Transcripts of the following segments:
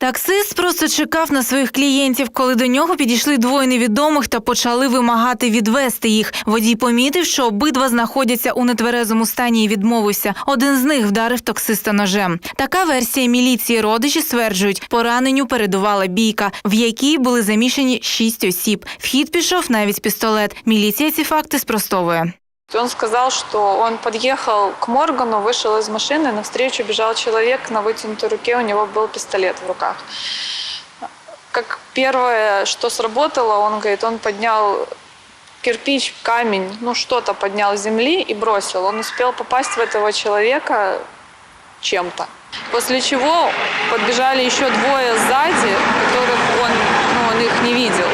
Таксист просто чекав на своїх клієнтів, коли до нього підійшли двоє невідомих та почали вимагати відвести їх. Водій помітив, що обидва знаходяться у нетверезому стані і відмовився. Один з них вдарив таксиста ножем. Така версія міліції родичі стверджують, пораненню передувала бійка, в якій були замішані шість осіб. В хід пішов навіть пістолет. Міліція ці факти спростовує. Он сказал, что он подъехал к Моргану, вышел из машины, навстречу бежал человек, на вытянутой руке у него был пистолет в руках. Как первое, что сработало, он говорит, он поднял кирпич, камень, ну что-то поднял с земли и бросил. Он успел попасть в этого человека чем-то. После чего подбежали еще двое сзади, которых он, ну, он их не видел.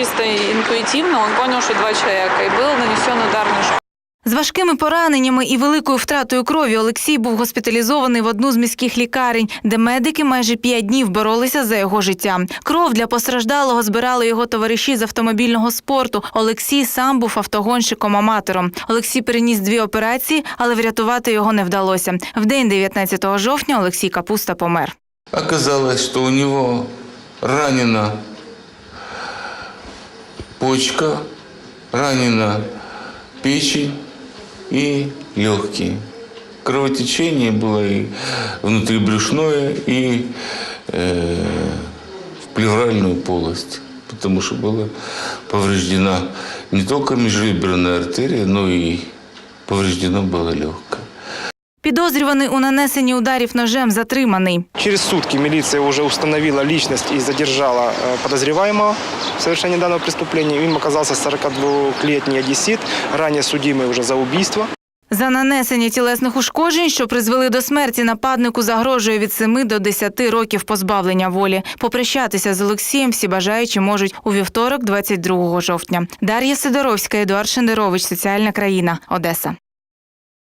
Чисто интуитивно, он понял, что два человека, и был нанесен удар ножом. З важкими пораненнями і великою втратою крові Олексій був госпіталізований в одну з міських лікарень, де медики майже п'ять днів боролися за його життя. Кров для постраждалого збирали його товариші з автомобільного спорту. Олексій сам був автогонщиком-аматором. Олексій переніс дві операції, але врятувати його не вдалося. В день 19 жовтня Олексій Капуста помер. Оказалось, что у него ранена почка, ранена печень и легкие. Кровотечение было и внутрибрюшное, и э, в плевральную полость, потому что была повреждена не только межреберная артерия, но и повреждено было легкое. Підозрюваний у нанесенні ударів ножем затриманий. Через сутки милиция уже установила личность и задержала э, подозреваемого в совершении данного преступления. Им оказался 42-летний одессит, ранее судимый уже за убийство. За нанесення тілесних ушкоджень, що призвели до смерті, нападнику загрожує від 7 до 10 років позбавлення волі. Попрощатися з Олексієм всі бажаючі можуть у вівторок, 22 жовтня. Дар'я Сидоровська, Едуард Шендерович, Соціальна країна, Одеса.